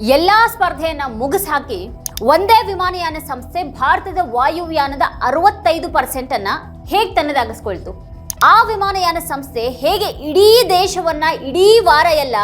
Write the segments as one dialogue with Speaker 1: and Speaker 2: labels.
Speaker 1: ಎಲ್ಲಾ ಸ್ಪರ್ಧೆಯನ್ನ ಮುಗಿಸಾಕಿ ಒಂದೇ ವಿಮಾನಯಾನ ಸಂಸ್ಥೆ ಭಾರತದ ವಾಯುಯಾನದ ಅರವತ್ತೈದು ಪರ್ಸೆಂಟ್ ಅನ್ನ ಹೇಗೆ ತನ್ನದಾಗಿಸ್ಕೊಳ್ತು? ಆ ವಿಮಾನಯಾನ ಸಂಸ್ಥೆ ಹೇಗೆ ಇಡೀ ದೇಶವನ್ನ ಇಡೀ ವಾರ ಎಲ್ಲ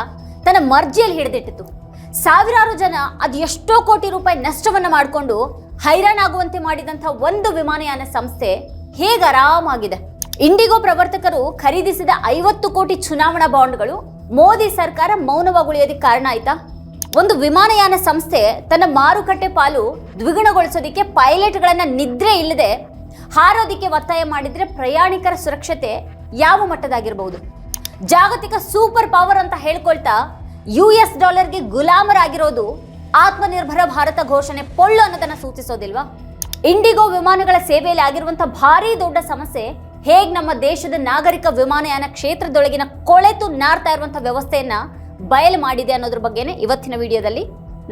Speaker 1: ತನ್ನ ಮರ್ಜಿಯಲ್ಲಿ ಹಿಡಿದಿಟ್ಟಿತು ಸಾವಿರಾರು ಜನ ಅದು ಎಷ್ಟೋ ಕೋಟಿ ರೂಪಾಯಿ ನಷ್ಟವನ್ನ ಮಾಡಿಕೊಂಡು ಹೈರಾಣಾಗುವಂತೆ ಮಾಡಿದಂಥ ಒಂದು ವಿಮಾನಯಾನ ಸಂಸ್ಥೆ ಹೇಗೆ ಆರಾಮಾಗಿದೆ? ಇಂಡಿಗೋ ಪ್ರವರ್ತಕರು ಖರೀದಿಸಿದ ಐವತ್ತು ಕೋಟಿ ಚುನಾವಣಾ ಬಾಂಡ್ಗಳು ಮೋದಿ ಸರ್ಕಾರ ಮೌನವಾಗುಳಿಯೋದಕ್ಕೆ ಕಾರಣ ಆಯ್ತಾ? ಒಂದು ವಿಮಾನಯಾನ ಸಂಸ್ಥೆ ತನ್ನ ಮಾರುಕಟ್ಟೆ ಪಾಲು ದ್ವಿಗುಣಗೊಳಿಸೋದಕ್ಕೆ ಪೈಲಟ್ಗಳನ್ನ ನಿದ್ರೆ ಇಲ್ಲದೆ ಹಾರೋದಿಕ್ಕೆ ಒತ್ತಾಯ ಮಾಡಿದ್ರೆ ಪ್ರಯಾಣಿಕರ ಸುರಕ್ಷತೆ ಯಾವ ಮಟ್ಟದಾಗಿರಬಹುದು? ಜಾಗತಿಕ ಸೂಪರ್ ಪವರ್ ಅಂತ ಹೇಳ್ಕೊಳ್ತಾ ಯು ಎಸ್ ಡಾಲರ್ಗೆ ಗುಲಾಮರಾಗಿರೋದು ಆತ್ಮನಿರ್ಭರ ಭಾರತ ಘೋಷಣೆ ಪೊಳ್ಳು ಅನ್ನೋದನ್ನ ಸೂಚಿಸೋದಿಲ್ವಾ? ಇಂಡಿಗೋ ವಿಮಾನಗಳ ಸೇವೆಯಲ್ಲಿ ಆಗಿರುವಂತಹ ಭಾರಿ ದೊಡ್ಡ ಸಮಸ್ಯೆ ಹೇಗ್ ನಮ್ಮ ದೇಶದ ನಾಗರಿಕ ವಿಮಾನಯಾನ ಕ್ಷೇತ್ರದೊಳಗಿನ ಕೊಳೆತು ನಾರ್ತಾ ಇರುವಂತಹ ವ್ಯವಸ್ಥೆಯನ್ನ ಬಯಲು ಮಾಡಿದೆ ಅನ್ನೋದ್ರ ಬಗ್ಗೆನೇ ಇವತ್ತಿನ ವಿಡಿಯೋದಲ್ಲಿ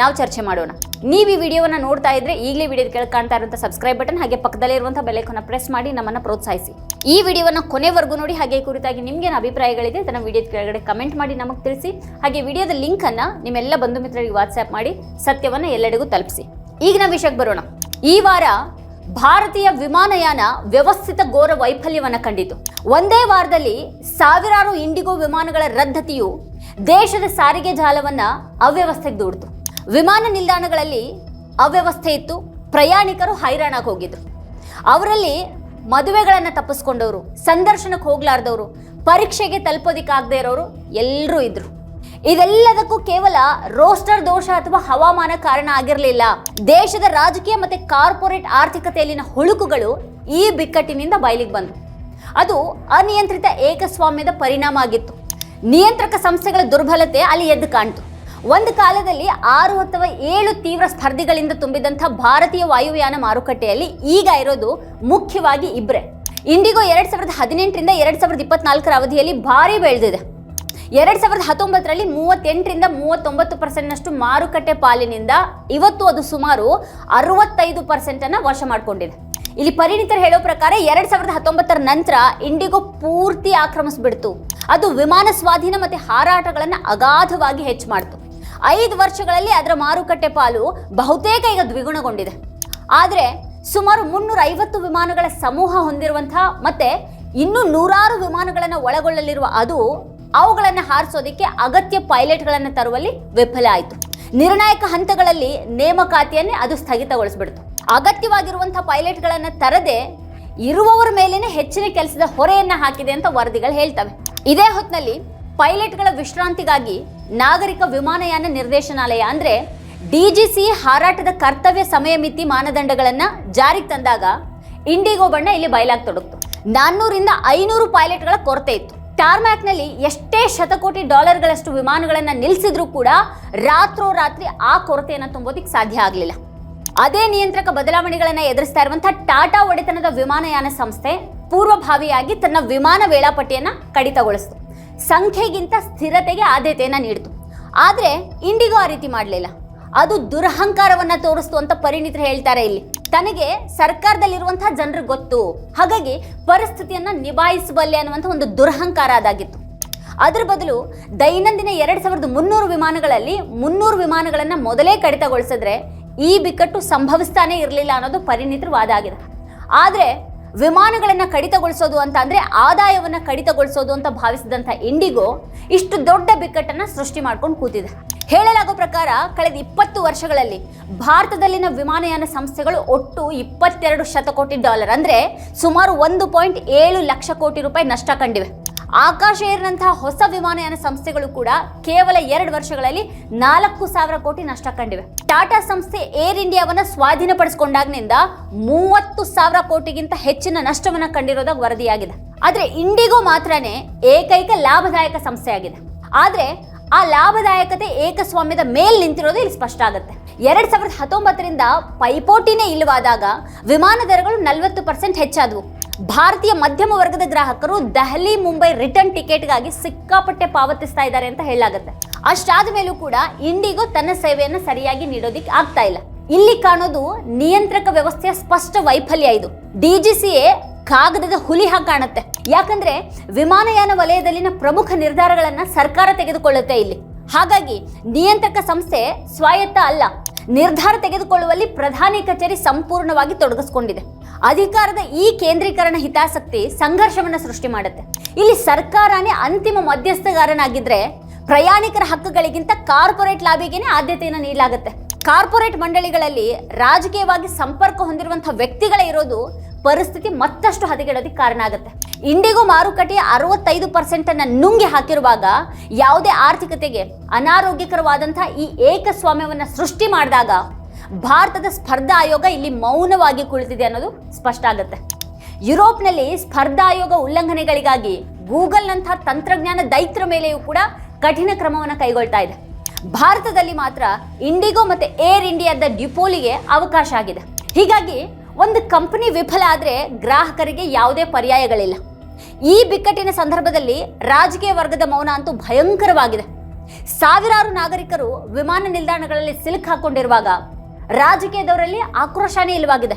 Speaker 1: ನಾವು ಚರ್ಚೆ ಮಾಡೋಣ. ನೀವು ಈ ವಿಡಿಯೋವನ್ನು ನೋಡ್ತಾ ಇದ್ರೆ ಈಗಲೇ ವಿಡಿಯೋ ಕೆಳಗೆ ಕಾಣ್ತಾ ಇರುವಂಥ ಸಬ್ಸ್ಕ್ರೈಬ್ ಬಟನ್ ಹಾಗೆ ಪಕ್ಕದಲ್ಲಿರುವಂಥ ಇರುವಂತಹ ಬೆಲೆಕನ್ನು ಪ್ರೆಸ್ ಮಾಡಿ ನಮ್ಮನ್ನ ಪ್ರೋತ್ಸಾಹಿಸಿ. ಈ ವಿಡಿಯೋವನ್ನು ಕೊನೆವರೆಗೂ ನೋಡಿ, ಹಾಗೆ ಕುರಿತಾಗಿ ನಿಮ್ಗೇನು ಅಭಿಪ್ರಾಯಗಳಿದೆ ಅದನ್ನು ವಿಡಿಯೋದ ಕೆಳಗಡೆ ಕಮೆಂಟ್ ಮಾಡಿ ನಮಗೆ ತಿಳಿಸಿ. ಹಾಗೆ ವಿಡಿಯೋದ ಲಿಂಕ್ ಅನ್ನ ನಿಮ್ಮೆಲ್ಲ ಬಂಧು ಮಿತ್ರರಿಗೆ ವಾಟ್ಸ್ಆಪ್ ಮಾಡಿ ಸತ್ಯವನ್ನ ಎಲ್ಲರಿಗೂ ತಲುಪಿಸಿ. ಈಗ ನಾವು ವಿಷಯಕ್ಕೆ ಬರೋಣ. ಈ ವಾರ ಭಾರತೀಯ ವಿಮಾನಯಾನ ವ್ಯವಸ್ಥಿತ ಘೋರ ವೈಫಲ್ಯವನ್ನು ಕಂಡಿತು. ಒಂದೇ ವಾರದಲ್ಲಿ ಸಾವಿರಾರು ಇಂಡಿಗೋ ವಿಮಾನಗಳ ರದ್ದತಿಯು ದೇಶದ ಸಾರಿಗೆ ಜಾಲವನ್ನು ಅವ್ಯವಸ್ಥೆಗೆ ದೂಡ್ತು. ವಿಮಾನ ನಿಲ್ದಾಣಗಳಲ್ಲಿ ಅವ್ಯವಸ್ಥೆ ಇತ್ತು. ಪ್ರಯಾಣಿಕರು ಹೈರಾಣಾಗಿ ಹೋಗಿದ್ರು. ಅವರಲ್ಲಿ ಮದುವೆಗಳನ್ನು ತಪ್ಪಿಸ್ಕೊಂಡವರು, ಸಂದರ್ಶನಕ್ಕೆ ಹೋಗ್ಲಾರ್ದವರು, ಪರೀಕ್ಷೆಗೆ ತಲುಪೋದಿಕ್ಕಾಗದೇ ಇರೋರು ಎಲ್ಲರೂ ಇದ್ರು. ಇದೆಲ್ಲದಕ್ಕೂ ಕೇವಲ ರೋಸ್ಟರ್ ದೋಷ ಅಥವಾ ಹವಾಮಾನ ಕಾರಣ ಆಗಿರಲಿಲ್ಲ. ದೇಶದ ರಾಜಕೀಯ ಮತ್ತೆ ಕಾರ್ಪೊರೇಟ್ ಆರ್ಥಿಕತೆಯಲ್ಲಿನ ಹುಳುಕುಗಳು ಈ ಬಿಕ್ಕಟ್ಟಿನಿಂದ ಬಯಲಿಗೆ ಬಂದವು. ಅದು ಅನಿಯಂತ್ರಿತ ಏಕಸ್ವಾಮ್ಯದ ಪರಿಣಾಮ ಆಗಿತ್ತು. ನಿಯಂತ್ರಕ ಸಂಸ್ಥೆಗಳ ದುರ್ಬಲತೆ ಅಲ್ಲಿ ಎದ್ದು ಕಾಣ್ತು. ಒಂದು ಕಾಲದಲ್ಲಿ ಆರು ಅಥವಾ ಏಳು ತೀವ್ರ ಸ್ಪರ್ಧಿಗಳಿಂದ ತುಂಬಿದಂಥ ಭಾರತೀಯ ವಾಯುಯಾನ ಮಾರುಕಟ್ಟೆಯಲ್ಲಿ ಈಗ ಇರೋದು ಮುಖ್ಯವಾಗಿ ಇಬ್ರೆ. ಇಂಡಿಗೋ ಎರಡು ಸಾವಿರದ ಹದಿನೆಂಟರಿಂದ ಎರಡು ಸಾವಿರದ ಇಪ್ಪತ್ನಾಲ್ಕರ ಅವಧಿಯಲ್ಲಿ ಭಾರಿ ಬೆಳೆದಿದೆ. ಎರಡು ಸಾವಿರದ ಹತ್ತೊಂಬತ್ತರಲ್ಲಿ ಮೂವತ್ತೆಂಟರಿಂದ ಮೂವತ್ತೊಂಬತ್ತು ಪರ್ಸೆಂಟ್ನಷ್ಟು ಮಾರುಕಟ್ಟೆ ಪಾಲಿನಿಂದ ಇವತ್ತು ಅದು ಸುಮಾರು ಅರವತ್ತೈದು ಪರ್ಸೆಂಟನ್ನು ವಶ ಮಾಡಿಕೊಂಡಿದೆ. ಇಲ್ಲಿ ಪರಿಣಿತರು ಹೇಳೋ ಪ್ರಕಾರ ಎರಡ್ ಸಾವಿರದ ಹತ್ತೊಂಬತ್ತರ ನಂತರ ಇಂಡಿಗೋ ಪೂರ್ತಿ ಆಕ್ರಮಿಸ್ಬಿಡ್ತು. ಅದು ವಿಮಾನ ಸ್ವಾಧೀನ ಮತ್ತೆ ಹಾರಾಟಗಳನ್ನ ಅಗಾಧವಾಗಿ ಹೆಚ್ಚು ಮಾಡ್ತು. ಐದು ವರ್ಷಗಳಲ್ಲಿ ಅದರ ಮಾರುಕಟ್ಟೆ ಪಾಲು ಬಹುತೇಕ ಈಗ ದ್ವಿಗುಣಗೊಂಡಿದೆ. ಆದರೆ ಸುಮಾರು ಮುನ್ನೂರ ಐವತ್ತು ವಿಮಾನಗಳ ಸಮೂಹ ಹೊಂದಿರುವಂತಹ ಮತ್ತೆ ಇನ್ನೂ ನೂರಾರು ವಿಮಾನಗಳನ್ನು ಒಳಗೊಳ್ಳಲಿರುವ ಅದು ಅವುಗಳನ್ನು ಹಾರಿಸೋದಕ್ಕೆ ಅಗತ್ಯ ಪೈಲಟ್ಗಳನ್ನು ತರುವಲ್ಲಿ ವಿಫಲ ಆಯಿತು. ನಿರ್ಣಾಯಕ ಹಂತಗಳಲ್ಲಿ ನೇಮಕಾತಿಯನ್ನೇ ಅದು ಸ್ಥಗಿತಗೊಳಿಸ್ಬಿಡ್ತು. ಅಗತ್ಯವಾಗಿರುವಂತಹ ಪೈಲಟ್ಗಳನ್ನು ತರದೆ ಇರುವವರ ಮೇಲೇ ಹೆಚ್ಚಿನ ಕೆಲಸದ ಹೊರೆಯನ್ನು ಹಾಕಿದೆ ಅಂತ ವರದಿಗಳು ಹೇಳ್ತವೆ. ಇದೇ ಹೊತ್ತಿನಲ್ಲಿ ಪೈಲಟ್ಗಳ ವಿಶ್ರಾಂತಿಗಾಗಿ ನಾಗರಿಕ ವಿಮಾನಯಾನ ನಿರ್ದೇಶನಾಲಯ ಅಂದ್ರೆ ಡಿಜಿಸಿ ಹಾರಾಟದ ಕರ್ತವ್ಯ ಸಮಯ ಮಿತಿ ಮಾನದಂಡಗಳನ್ನು ಜಾರಿಗೆ ತಂದಾಗ ಇಂಡಿಗೋ ಬಣ್ಣ ಇಲ್ಲಿ ಬಯಲಾಗ್ತೊಡಗ್ತು ನಾನ್ನೂರಿಂದ ಐನೂರು ಪೈಲಟ್ಗಳ ಕೊರತೆ ಇತ್ತು. ಟಾರ್ಮ್ಯಾಕ್ನಲ್ಲಿ ಎಷ್ಟೇ ಶತಕೋಟಿ ಡಾಲರ್ಗಳಷ್ಟು ವಿಮಾನಗಳನ್ನು ನಿಲ್ಲಿಸಿದ್ರೂ ಕೂಡ ರಾತ್ರೋರಾತ್ರಿ ಆ ಕೊರತೆಯನ್ನು ತುಂಬೋದಿಕ್ಕೆ ಸಾಧ್ಯ ಆಗಲಿಲ್ಲ. ಅದೇ ನಿಯಂತ್ರಕ ಬದಲಾವಣೆಗಳನ್ನು ಎದುರಿಸ್ತಾ ಇರುವಂತಹ ಟಾಟಾ ಒಡೆತನದ ವಿಮಾನಯಾನ ಸಂಸ್ಥೆ ಪೂರ್ವಭಾವಿಯಾಗಿ ತನ್ನ ವಿಮಾನ ವೇಳಾಪಟ್ಟಿಯನ್ನ ಕಡಿತಗೊಳಿಸಿತು. ಸಂಖ್ಯೆಗಿಂತ ಸ್ಥಿರತೆಗೆ ಆದ್ಯತೆಯನ್ನ ನೀಡಿತು. ಆದರೆ ಇಂಡಿಗೋ ಆ ರೀತಿ ಮಾಡಲಿಲ್ಲ. ಅದು ದುರಹಂಕಾರವನ್ನ ತೋರಿಸ್ತು ಅಂತ ಪರಿಣಿತರು ಹೇಳ್ತಾರೆ ಇಲ್ಲಿ. ತನಗೆ ಸರ್ಕಾರದಲ್ಲಿರುವಂತಹ ಜನರು ಗೊತ್ತು. ಹಾಗಾಗಿ ಪರಿಸ್ಥಿತಿಯನ್ನ ನಿಭಾಯಿಸಬಲ್ಲೆ ಅನ್ನುವಂಥ ಒಂದು ದುರಹಂಕಾರ ಅದಾಗಿತ್ತು. ಅದರ ಬದಲು ದೈನಂದಿನ ಎರಡ್ ಸಾವಿರದ ಮುನ್ನೂರು ವಿಮಾನಗಳಲ್ಲಿ ಮುನ್ನೂರು ವಿಮಾನಗಳನ್ನ ಮೊದಲೇ ಕಡಿತಗೊಳಿಸಿದ್ರೆ ಈ ಬಿಕ್ಕಟ್ಟು ಸಂಭವಿಸ್ತಾನೆ ಇರಲಿಲ್ಲ ಅನ್ನೋದು ಪರಿಣಿತರ ವಾದ ಆಗಿದೆ. ಆದರೆ ವಿಮಾನಗಳನ್ನು ಕಡಿತಗೊಳಿಸೋದು ಅಂತ ಅಂದರೆ ಆದಾಯವನ್ನು ಕಡಿತಗೊಳಿಸೋದು ಅಂತ ಭಾವಿಸಿದಂಥ ಇಂಡಿಗೋ ಇಷ್ಟು ದೊಡ್ಡ ಬಿಕ್ಕಟ್ಟನ್ನು ಸೃಷ್ಟಿ ಮಾಡ್ಕೊಂಡು ಕೂತಿದೆ. ಹೇಳಲಾಗೋ ಪ್ರಕಾರ ಕಳೆದ ಇಪ್ಪತ್ತು ವರ್ಷಗಳಲ್ಲಿ ಭಾರತದಲ್ಲಿನ ವಿಮಾನಯಾನ ಸಂಸ್ಥೆಗಳು ಒಟ್ಟು ಇಪ್ಪತ್ತೆರಡು ಶತಕೋಟಿ ಡಾಲರ್ ಅಂದರೆ ಸುಮಾರು ಒಂದು ಪಾಯಿಂಟ್ ಏಳು ಲಕ್ಷ ಕೋಟಿ ರೂಪಾಯಿ ನಷ್ಟ ಕಂಡಿವೆ. ಆಕಾಶ ಏರ್ನಂತಹ ಹೊಸ ವಿಮಾನಯಾನ ಸಂಸ್ಥೆಗಳು ಕೂಡ ಕೇವಲ ಎರಡು ವರ್ಷಗಳಲ್ಲಿ ನಾಲ್ಕು ಸಾವಿರ ಕೋಟಿ ನಷ್ಟ ಕಂಡಿವೆ. ಟಾಟಾ ಸಂಸ್ಥೆ ಏರ್ ಇಂಡಿಯಾವನ್ನ ಸ್ವಾಧೀನಪಡಿಸಿಕೊಂಡಾಗಿನಿಂದ ಮೂವತ್ತು ಸಾವಿರ ಕೋಟಿಗಿಂತ ಹೆಚ್ಚಿನ ನಷ್ಟವನ್ನ ಕಂಡಿರೋದಾಗ ವರದಿಯಾಗಿದೆ. ಆದರೆ ಇಂಡಿಗೋ ಮಾತ್ರನೇ ಏಕೈಕ ಲಾಭದಾಯಕ ಸಂಸ್ಥೆಯಾಗಿದೆ. ಆದರೆ ಆ ಲಾಭದಾಯಕತೆ ಏಕಸ್ವಾಮ್ಯದ ಮೇಲ್ ನಿಂತಿರೋದು ಇಲ್ಲಿ ಸ್ಪಷ್ಟ ಆಗುತ್ತೆ. ಎರಡ್ ಸಾವಿರದ ಹತ್ತೊಂಬತ್ತರಿಂದ ಪೈಪೋಟಿನೇ ಇಲ್ಲವಾದಾಗ ವಿಮಾನ ದರಗಳು ನಲವತ್ತು ಪರ್ಸೆಂಟ್ ಹೆಚ್ಚಾದವು. ಭಾರತೀಯ ಮಧ್ಯಮ ವರ್ಗದ ಗ್ರಾಹಕರು ದೆಹಲಿ, ಮುಂಬೈ ರಿಟರ್ನ್ ಟಿಕೆಟ್ಗಾಗಿ ಸಿಕ್ಕಾಪಟ್ಟೆ ಪಾವತಿಸ್ತಾ ಇದ್ದಾರೆ ಅಂತ ಹೇಳಲಾಗುತ್ತೆ. ಅಷ್ಟಾದ ಮೇಲೂ ಕೂಡ ಇಂಡಿಗೋ ತನ್ನ ಸೇವೆಯನ್ನು ಸರಿಯಾಗಿ ನೀಡೋದಿಕ್ಕೆ ಆಗ್ತಾ ಇಲ್ಲ. ಇಲ್ಲಿ ಕಾಣೋದು ನಿಯಂತ್ರಕ ವ್ಯವಸ್ಥೆಯ ಸ್ಪಷ್ಟ ವೈಫಲ್ಯ ಇದು. ಡಿಜಿಸಿಎ ಕಾಗದದ ಹುಲಿ ಹಾಗೆ ಕಾಣುತ್ತೆ. ಯಾಕಂದ್ರೆ ವಿಮಾನಯಾನ ವಲಯದಲ್ಲಿನ ಪ್ರಮುಖ ನಿರ್ಧಾರಗಳನ್ನ ಸರ್ಕಾರ ತೆಗೆದುಕೊಳ್ಳುತ್ತೆ ಇಲ್ಲಿ. ಹಾಗಾಗಿ ನಿಯಂತ್ರಕ ಸಂಸ್ಥೆ ಸ್ವಾಯತ್ತ ಅಲ್ಲ ನಿರ್ಧಾರ ತೆಗೆದುಕೊಳ್ಳುವಲ್ಲಿ ಪ್ರಧಾನಿ ಕಚೇರಿ ಸಂಪೂರ್ಣವಾಗಿ ತೊಡಗಿಸ್ಕೊಂಡಿದೆ. ಅಧಿಕಾರದ ಈ ಕೇಂದ್ರೀಕರಣ ಹಿತಾಸಕ್ತಿ ಸಂಘರ್ಷವನ್ನ ಸೃಷ್ಟಿ ಮಾಡುತ್ತೆ. ಇಲ್ಲಿ ಸರ್ಕಾರನೇ ಅಂತಿಮ ಮಧ್ಯಸ್ಥಗಾರನಾಗಿದ್ರೆ ಪ್ರಯಾಣಿಕರ ಹಕ್ಕುಗಳಿಗಿಂತ ಕಾರ್ಪೊರೇಟ್ ಲಾಬಿಗೆನೆ ಆದ್ಯತೆಯನ್ನು ನೀಡಲಾಗುತ್ತೆ. ಕಾರ್ಪೊರೇಟ್ ಮಂಡಳಿಗಳಲ್ಲಿ ರಾಜಕೀಯವಾಗಿ ಸಂಪರ್ಕ ಹೊಂದಿರುವಂತಹ ವ್ಯಕ್ತಿಗಳೇ ಇರೋದು ಪರಿಸ್ಥಿತಿ ಮತ್ತಷ್ಟು ಹದಗೆಡೋದಕ್ಕೆ ಕಾರಣ ಆಗುತ್ತೆ. ಇಂಡಿಗೋ ಮಾರುಕಟ್ಟೆಯ ಅರವತ್ತೈದು ಪರ್ಸೆಂಟನ್ನು ನುಂಗಿ ಹಾಕಿರುವಾಗ ಯಾವುದೇ ಆರ್ಥಿಕತೆಗೆ ಅನಾರೋಗ್ಯಕರವಾದಂತಹ ಈ ಏಕಸ್ವಾಮ್ಯವನ್ನ ಸೃಷ್ಟಿ ಮಾಡಿದಾಗ ಭಾರತದ ಸ್ಪರ್ಧಾ ಆಯೋಗ ಇಲ್ಲಿ ಮೌನವಾಗಿ ಕುಳಿತಿದೆ ಅನ್ನೋದು ಸ್ಪಷ್ಟ ಆಗುತ್ತೆ. ಯುರೋಪ್ನಲ್ಲಿ ಸ್ಪರ್ಧಾ ಆಯೋಗ ಉಲ್ಲಂಘನೆಗಳಿಗಾಗಿ ಗೂಗಲ್ನಂತಹ ತಂತ್ರಜ್ಞಾನ ದೈತ್ಯರ ಮೇಲೆಯೂ ಕೂಡ ಕಠಿಣ ಕ್ರಮವನ್ನು ಕೈಗೊಳ್ತಾ ಇದೆ. ಭಾರತದಲ್ಲಿ ಮಾತ್ರ ಇಂಡಿಗೋ ಮತ್ತೆ ಏರ್ ಇಂಡಿಯಾದ ಡಿಪೋಲಿಗೆ ಅವಕಾಶ ಆಗಿದೆ. ಹೀಗಾಗಿ ಒಂದು ಕಂಪನಿ ವಿಫಲ ಆದರೆ ಗ್ರಾಹಕರಿಗೆ ಯಾವುದೇ ಪರ್ಯಾಯಗಳಿಲ್ಲ. ಈ ಬಿಕ್ಕಟ್ಟಿನ ಸಂದರ್ಭದಲ್ಲಿ ರಾಜಕೀಯ ವರ್ಗದ ಮೌನ ಅಂತೂ ಭಯಂಕರವಾಗಿದೆ. ಸಾವಿರಾರು ನಾಗರಿಕರು ವಿಮಾನ ನಿಲ್ದಾಣಗಳಲ್ಲಿ ಸಿಲುಕ್ ಹಾಕೊಂಡಿರುವಾಗ ರಾಜಕೀಯದವರಲ್ಲಿ ಆಕ್ರೋಶನೇ ಇಲ್ಲವಾಗಿದೆ.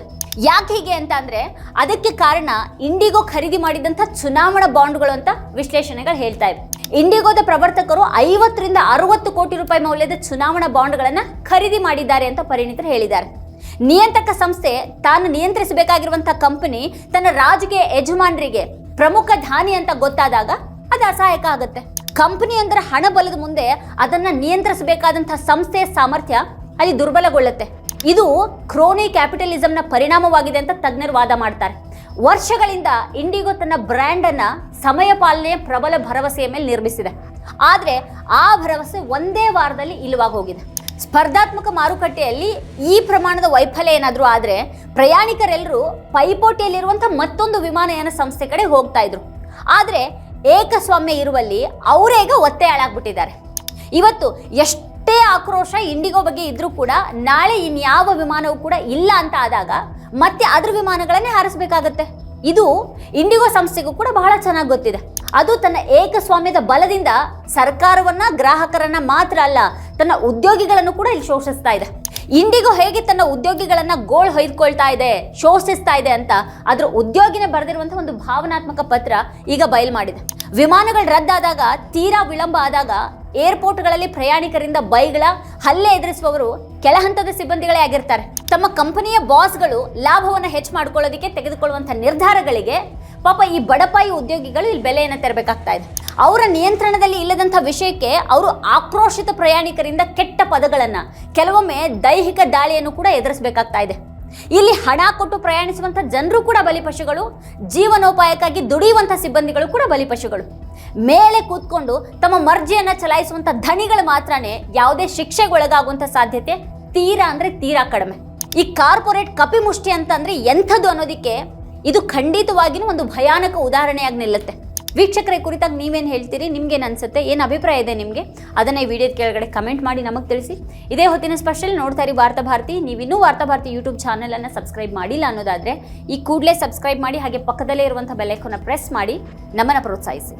Speaker 1: ಯಾಕೆ ಹೀಗೆ ಅಂತ ಅಂದರೆ ಅದಕ್ಕೆ ಕಾರಣ ಇಂಡಿಗೋ ಖರೀದಿ ಮಾಡಿದಂಥ ಚುನಾವಣಾ ಬಾಂಡ್ಗಳು ಅಂತ ವಿಶ್ಲೇಷಣೆಗಳು ಹೇಳ್ತಾ ಇವೆ. ಇಂಡಿಗೋದ ಪ್ರವರ್ತಕರು ಐವತ್ತರಿಂದ ಅರವತ್ತು ಕೋಟಿ ರೂಪಾಯಿ ಮೌಲ್ಯದ ಚುನಾವಣಾ ಬಾಂಡ್ಗಳನ್ನು ಖರೀದಿ ಮಾಡಿದ್ದಾರೆ ಅಂತ ಪರಿಣಿತರು ಹೇಳಿದ್ದಾರೆ. ನಿಯಂತ್ರಕ ಸಂಸ್ಥೆ ತಾನು ನಿಯಂತ್ರಿಸಬೇಕಾಗಿರುವಂತಹ ಕಂಪನಿ ತನ್ನ ರಾಜಕೀಯ ಯಜಮಾನರಿಗೆ ಪ್ರಮುಖ ಧಾನಿ ಅಂತ ಗೊತ್ತಾದಾಗ ಅದು ಅಸಹಾಯಕ ಆಗುತ್ತೆ. ಕಂಪನಿ ಅಂದರೆ ಹಣ ಬಲದ ಮುಂದೆ ಅದನ್ನ ನಿಯಂತ್ರಿಸಬೇಕಾದಂತಹ ಸಂಸ್ಥೆಯ ಸಾಮರ್ಥ್ಯ ಅಲ್ಲಿ ದುರ್ಬಲಗೊಳ್ಳುತ್ತೆ. ಇದು ಕ್ರೋನಿ ಕ್ಯಾಪಿಟಲಿಸಂನ ಪರಿಣಾಮವಾಗಿದೆ ಅಂತ ತಜ್ಞರು ವಾದ ಮಾಡ್ತಾರೆ. ವರ್ಷಗಳಿಂದ ಇಂಡಿಗೋ ತನ್ನ ಬ್ರ್ಯಾಂಡ್ ಅನ್ನ ಸಮಯ ಪಾಲನೆಯ ಪ್ರಬಲ ಭರವಸೆಯ ಮೇಲೆ ನಿರ್ಮಿಸಿದೆ. ಆದ್ರೆ ಆ ಭರವಸೆ ಒಂದೇ ವಾರದಲ್ಲಿ ಇಲ್ಲವಾಗಿ ಹೋಗಿದೆ. ಸ್ಪರ್ಧಾತ್ಮಕ ಮಾರುಕಟ್ಟೆಯಲ್ಲಿ ಈ ಪ್ರಮಾಣದ ವೈಫಲ್ಯ ಏನಾದರೂ ಆದರೆ ಪ್ರಯಾಣಿಕರೆಲ್ಲರೂ ಪೈಪೋಟಿಯಲ್ಲಿರುವಂಥ ಮತ್ತೊಂದು ವಿಮಾನಯಾನ ಸಂಸ್ಥೆ ಕಡೆ ಹೋಗ್ತಾ ಇದ್ರು. ಆದರೆ ಏಕಸ್ವಾಮ್ಯ ಇರುವಲ್ಲಿ ಅವರೇ ಈಗ ಒತ್ತೆಯಾಳಾಗ್ಬಿಟ್ಟಿದ್ದಾರೆ ಇವತ್ತು ಎಷ್ಟೇ ಆಕ್ರೋಶ ಇಂಡಿಗೋ ಬಗ್ಗೆ ಇದ್ರೂ ಕೂಡ ನಾಳೆ ಇನ್ಯಾವ ವಿಮಾನವೂ ಕೂಡ ಇಲ್ಲ ಅಂತ ಆದಾಗ ಮತ್ತೆ ಅದ್ರ ವಿಮಾನಗಳನ್ನೇ ಹಾರಿಸಬೇಕಾಗತ್ತೆ. ಇದು ಇಂಡಿಗೋ ಸಂಸ್ಥೆಗೂ ಕೂಡ ಬಹಳ ಚೆನ್ನಾಗಿ ಗೊತ್ತಿದೆ. ಅದು ತನ್ನ ಏಕಸ್ವಾಮ್ಯದ ಬಲದಿಂದ ಸರ್ಕಾರವನ್ನ ಗ್ರಾಹಕರನ್ನ ಮಾತ್ರ ಅಲ್ಲ ತನ್ನ ಉದ್ಯೋಗಿಗಳನ್ನು ಕೂಡ ಇಲ್ಲಿ ಶೋಷಿಸ್ತಾ ಇದೆ. ಇಂದಿಗೂ ಹೇಗೆ ತನ್ನ ಉದ್ಯೋಗಿಗಳನ್ನ ಗೋಳ್ ಹೊಯ್ದುಕೊಳ್ತಾ ಇದೆ, ಶೋಷಿಸ್ತಾ ಇದೆ ಅಂತ ಅದ್ರ ಉದ್ಯೋಗಿನೇ ಬರೆದಿರುವಂತಹ ಒಂದು ಭಾವನಾತ್ಮಕ ಪತ್ರ ಈಗ ಬಯಲು ಮಾಡಿದೆ. ವಿಮಾನಗಳು ರದ್ದಾದಾಗ, ತೀರಾ ವಿಳಂಬ ಆದಾಗ ಏರ್ಪೋರ್ಟ್ಗಳಲ್ಲಿ ಪ್ರಯಾಣಿಕರಿಂದ ಬೈಗಳ ಹಲ್ಲೆ ಎದುರಿಸುವವರು ಕೆಳಹಂತದ ಸಿಬ್ಬಂದಿಗಳೇ ಆಗಿರ್ತಾರೆ. ತಮ್ಮ ಕಂಪನಿಯ ಬಾಸ್ಗಳು ಲಾಭವನ್ನು ಹೆಚ್ಚು ಮಾಡ್ಕೊಳ್ಳೋದಕ್ಕೆ ತೆಗೆದುಕೊಳ್ಳುವಂಥ ನಿರ್ಧಾರಗಳಿಗೆ ಪಾಪ ಈ ಬಡಪಾಯಿ ಉದ್ಯೋಗಿಗಳು ಇಲ್ಲಿ ಬೆಲೆಯನ್ನು ತೆರಬೇಕಾಗ್ತಾ ಇದೆ. ಅವರ ನಿಯಂತ್ರಣದಲ್ಲಿ ಇಲ್ಲದಂಥ ವಿಷಯಕ್ಕೆ ಅವರು ಆಕ್ರೋಶಿತ ಪ್ರಯಾಣಿಕರಿಂದ ಕೆಟ್ಟ ಪದಗಳನ್ನು, ಕೆಲವೊಮ್ಮೆ ದೈಹಿಕ ದಾಳಿಯನ್ನು ಕೂಡ ಎದುರಿಸಬೇಕಾಗ್ತಾ ಇದೆ. ಇಲ್ಲಿ ಹಣ ಕೊಟ್ಟು ಪ್ರಯಾಣಿಸುವಂಥ ಜನರು ಕೂಡ ಬಲಿಪಶುಗಳು, ಜೀವನೋಪಾಯಕ್ಕಾಗಿ ದುಡಿಯುವಂಥ ಸಿಬ್ಬಂದಿಗಳು ಕೂಡ ಬಲಿಪಶುಗಳು. ಮೇಲೆ ಕೂತ್ಕೊಂಡು ತಮ್ಮ ಮರ್ಜಿಯನ್ನು ಚಲಾಯಿಸುವಂಥ ಧನಿಗಳು ಮಾತ್ರನೇ ಯಾವುದೇ ಶಿಕ್ಷೆಗೊಳಗಾಗುವಂಥ ಸಾಧ್ಯತೆ ತೀರಾ ಅಂದರೆ ತೀರಾ ಕಡಿಮೆ. ಈ ಕಾರ್ಪೊರೇಟ್ ಕಪಿಮುಷ್ಟಿ ಅಂತಂದ್ರೆ ಎಂಥದ್ದು ಅನ್ನೋದಕ್ಕೆ ಇದು ಖಂಡಿತವಾಗಿಯೂ ಒಂದು ಭಯಾನಕ ಉದಾಹರಣೆಯಾಗಿ ನಿಲ್ಲುತ್ತೆ. ವೀಕ್ಷಕರ, ಕುರಿತಾಗಿ ನೀವೇನು ಹೇಳ್ತೀರಿ? ನಿಮ್ಗೇನು ಅನಿಸುತ್ತೆ? ಏನು ಅಭಿಪ್ರಾಯ ಇದೆ ನಿಮಗೆ? ಅದನ್ನು ಈ ವಿಡಿಯೋದ ಕೆಳಗಡೆ ಕಮೆಂಟ್ ಮಾಡಿ ನಮಗೆ ತಿಳಿಸಿ. ಇದೇ ಹೊತ್ತಿನ ಸ್ಪೆಷಲ್ ನೋಡ್ತಾ ಇರಿ ವಾರ್ತಾ ಭಾರತಿ. ನೀವಿನ್ನೂ ವಾರ್ತಾ ಭಾರತಿ ಯೂಟ್ಯೂಬ್ ಚಾನಲನ್ನು ಸಬ್ಸ್ಕ್ರೈಬ್ ಮಾಡಿಲ್ಲ ಅನ್ನೋದಾದರೆ ಈ ಕೂಡಲೇ ಸಬ್ಸ್ಕ್ರೈಬ್ ಮಾಡಿ ಹಾಗೆ ಪಕ್ಕದಲ್ಲೇ ಇರುವಂಥ ಬೆಲ್ಲೈಕನ್ನ ಪ್ರೆಸ್ ಮಾಡಿ ನಮ್ಮನ್ನು ಪ್ರೋತ್ಸಾಹಿಸಿ.